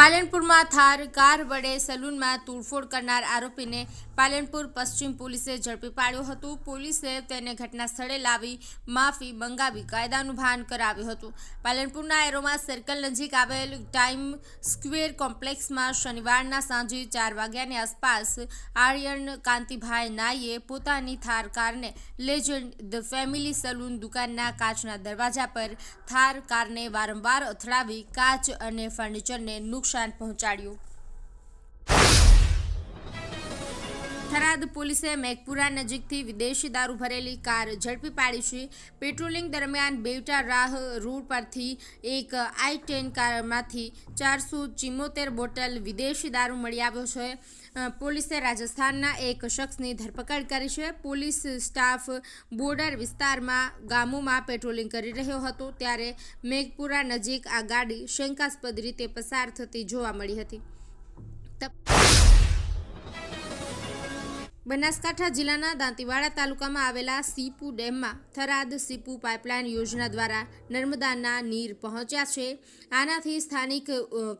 પાલનપુરમાં Thar, car વડે સલૂનમાં તોડફોડ કરનાર આરોપીને પાલનપુર પશ્ચિમ પોલીસે ઝડપી પાડ્યો હતો. પોલીસે તેને ઘટના સ્થળે લાવી માફી મંગાવી કાયદાનું ભાન કરાવ્યું હતું. પાલનપુરના એરોમા સર્કલ નજીક આવેલ ટાઈમ સ્ક્વેર કોમ્પ્લેક્સમાં શનિવારના સાંજે ચાર વાગ્યાની આસપાસ આર્યન કાંતિભાઈ નાઈએ પોતાની થાર, કારને લેજન્ડ, ધ ફેમિલી સલૂન દુકાનના કાચના દરવાજા પર થાર, કારને વારંવાર અથડાવી કાચ અને ફર્નિચરને નુકસાન પહોંચાડ્યું. થરાદ પોલીસે મેઘપુરા નજીકથી વિદેશી દારૂ ભરેલી કાર ઝડપી પાડી છે. પેટ્રોલિંગ દરમિયાન બેવટા રાહ રોડ પરથી એક આઈ ટેન કારમાંથી ચારસો ચિમ્મોતેર બોટલ વિદેશી દારૂ મળી આવ્યો છે. પોલીસે રાજસ્થાનના એક શખ્સની ધરપકડ કરી છે. પોલીસ સ્ટાફ બોર્ડર વિસ્તારમાં ગામોમાં પેટ્રોલિંગ કરી રહ્યો હતો. ત્યારે મેઘપુરા નજીક આ ગાડી શંકાસ્પદ રીતે પસાર થતી જોવા મળી હતી. બનાસકાંઠા જિલ્લાના દાંતીવાડા તાલુકામાં આવેલા સીપુ ડેમમાં થરાદ સીપુ પાઇપલાઇન યોજના દ્વારા નર્મદાના નીર પહોંચ્યા છે. આનાથી સ્થાનિક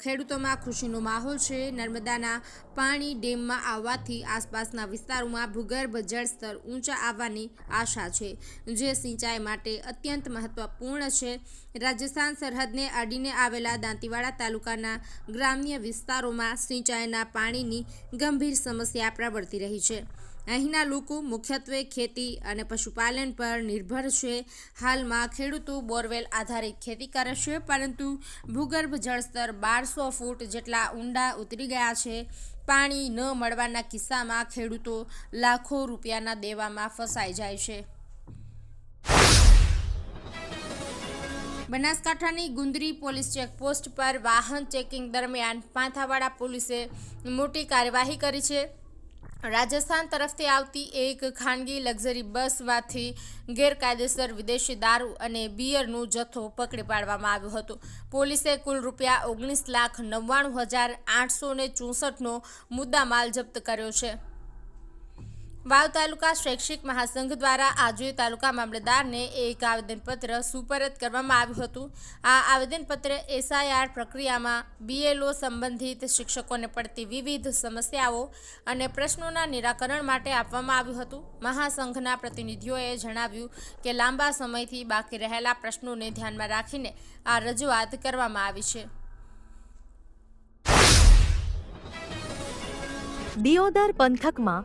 ખેડૂતોમાં ખુશીનો માહોલ છે. નર્મદાના પાણી ડેમમાં આવવાથી આસપાસના વિસ્તારોમાં ભૂગર્ભ જળસ્તર ઊંચા આવવાની આશા છે, જે સિંચાઈ માટે અત્યંત મહત્વપૂર્ણ છે. રાજસ્થાન સરહદને અડીને આવેલા દાંતીવાડા તાલુકાના ગ્રામ્ય વિસ્તારોમાં સિંચાઈના પાણીની ગંભીર સમસ્યા પ્રવર્તી રહી છે. અહીંના લોકો મુખ્યત્વે ખેતી અને પશુપાલન પર નિર્ભર છે. હાલમાં ખેડૂતો બોરવેલ આધારિત ખેતી કરે છે, પરંતુ ભૂગર્ભ જળસ્તર બારસો ફૂટ જેટલા ઊંડા ઉતરી ગયા છે. પાણી ન મળવાના કિસ્સામાં ખેડૂતો લાખો રૂપિયાના દેવામાં ફસાઈ જાય છે. બનાસકાંઠાની ગુંદરી પોલીસ ચેકપોસ્ટ પર વાહન ચેકિંગ દરમિયાન પાંથાવાડા પોલીસે મોટી કાર્યવાહી કરી છે. રાજસ્થાન તરફથી આવતી એક ખાનગી લક્ઝરી બસમાંથી ગેરકાયદેસર વિદેશી દારૂ અને બિયરનો જથ્થો પકડી પાડવામાં આવ્યો હતો. પોલીસે કુલ રૂપિયા ઓગણીસ લાખ નવ્વાણું હજાર આઠસો ચોસઠનો મુદ્દામાલ જપ્ત કર્યો છે. વાવ તાલુકા શૈક્ષિક મહાસંઘ દ્વારા આજે તાલુકા મામલતદારને એક આવેદનપત્ર સુપરત કરવામાં આવ્યું હતું. આ આવેદનપત્ર એસઆઈઆર પ્રક્રિયામાં બીએલઓ સંબંધિત શિક્ષકોને પડતી વિવિધ સમસ્યાઓ અને પ્રશ્નોના નિરાકરણ માટે આપવામાં આવ્યું હતું. મહાસંઘના પ્રતિનિધિઓએ જણાવ્યું કે લાંબા સમયથી બાકી રહેલા પ્રશ્નોને ધ્યાનમાં રાખીને આ રજૂઆત કરવામાં આવી છે. દિયોદર પંથકમાં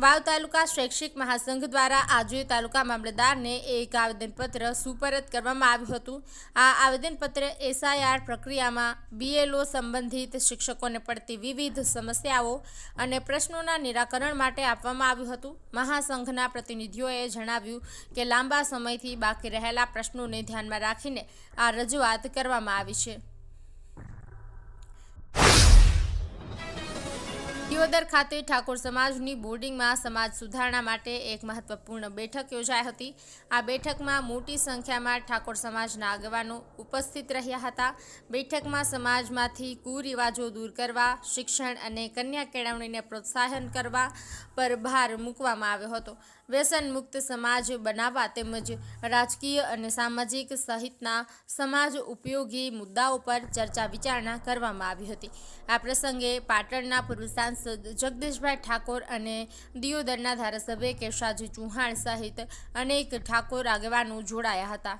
Vav taluka શૈક્ષિક મહાસંઘ દ્વારા આજે તાલુકા મામલતદારને એક આવેદનપત્ર સુપરત કરવામાં આવ્યું હતું. આ આવેદનપત્ર એસઆઈઆર પ્રક્રિયામાં બીએલઓ સંબંધિત શિક્ષકોને પડતી વિવિધ સમસ્યાઓ અને પ્રશ્નોના નિરાકરણ માટે આપવામાં આવ્યું હતું. મહાસંઘના પ્રતિનિધિઓએ જણાવ્યું કે લાંબા સમયથી બાકી રહેલા પ્રશ્નોને ધ્યાનમાં રાખીને આ રજૂઆત કરવામાં આવી છે. દિયોદર ખાતે ઠાકોર સમાજની બોર્ડિંગમાં સમાજ સુધારણા માટે એક મહત્વપૂર્ણ બેઠક યોજાઈ હતી. આ બેઠકમાં મોટી સંખ્યામાં ઠાકોર સમાજના આગેવાનો ઉપસ્થિત રહ્યા હતા. બેઠકમાં સમાજમાંથી કુરિવાજો દૂર કરવા, શિક્ષણ અને કન્યા કેળવણીને પ્રોત્સાહન કરવા પર ભાર મૂકવામાં આવ્યો હતો. વ્યસન મુક્ત સમાજ બનાવવા તેમજ રાજકીય અને સામાજિક સહિતના સમાજ ઉપયોગી મુદ્દાઓ પર ચર્ચા વિચારણા કરવામાં આવી હતી. આ પ્રસંગે પાટણના પૂર્વ સાંસદ જગદીશભાઈ ઠાકોર અને દિયોદરના ધારાસભ્ય કેશાજી ચૌહાણ સહિત અનેક ઠાકોર આગેવાનો જોડાયા હતા.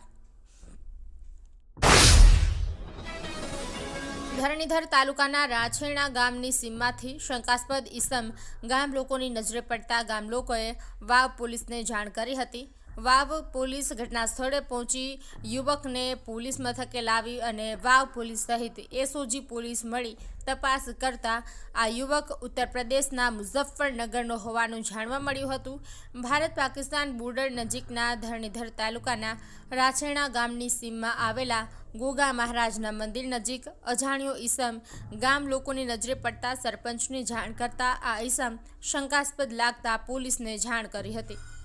ધરણીધર તાલુકાના રાછેણા ગામની સીમમાંથી શંકાસ્પદ ઈસમ ગામ લોકોની નજરે પડતા ગામ લોકોએ વાવ પોલીસને જાણ કરી હતી. વાવ પોલીસ ઘટના સ્થળે પહોંચી યુવકને પોલીસ મથકે લાવી અને વાવ પોલીસ સહિત એસઓજી પોલીસ મળી તપાસ કરતા આ યુવક ઉત્તર પ્રદેશના મુઝફ્ફરનગરનો હોવાનું જાણવા મળ્યું હતું. ભારત પાકિસ્તાન બોર્ડર નજીકના ધરણીધર તાલુકાના રાછેણા ગામની સીમમાં આવેલા ગોગા મહારાજના મંદિર નજીક અજાણ્યો ઈસમ ગામ લોકોની નજરે પડતા સરપંચને જાણ કરતા આ ઈસમ શંકાસ્પદ લાગતા પોલીસને જાણ કરી હતી.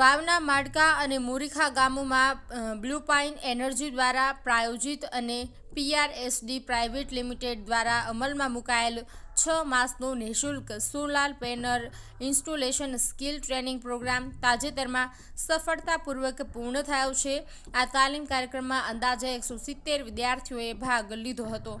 વાવના માડકા અને મુરીખા ગામોમાં બ્લુ પાઇન એનર્જી દ્વારા પ્રાયોજિત અને પીઆરએસડી પ્રાઇવેટ લિમિટેડ દ્વારા અમલમાં મુકાયેલ છ માસનો નિઃશુલ્ક solar panel installation skill training programme તાજેતરમાં સફળતાપૂર્વક પૂર્ણ થયો છે. આ તાલીમ કાર્યક્રમમાં અંદાજે એકસો સિત્તેર વિદ્યાર્થીઓએ ભાગ લીધો હતો.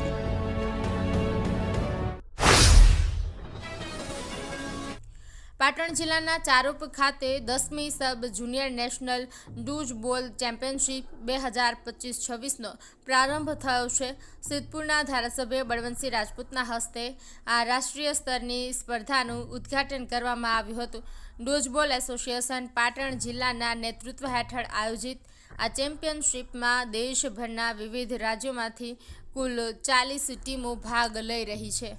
પાટણ જિલ્લાના ચારોપ ખાતે દસમી સબ જુનિયર નેશનલ ડૂજ બોલ ચેમ્પિયનશિપ બે હજાર પચીસ છવ્વીસનો પ્રારંભ થયો છે. સિદ્ધપુરના ધારાસભ્ય બળવંતસિંહ રાજપૂતના હસ્તે આ રાષ્ટ્રીય સ્તરની સ્પર્ધાનું ઉદ્ઘાટન કરવામાં આવ્યું હતું. ડોજબોલ એસોસિએશન પાટણ જિલ્લાના નેતૃત્વ હેઠળ આયોજિત આ ચેમ્પિયનશિપમાં દેશભરના વિવિધ રાજ્યોમાંથી કુલ ચાલીસ ટીમો ભાગ લઈ રહી છે.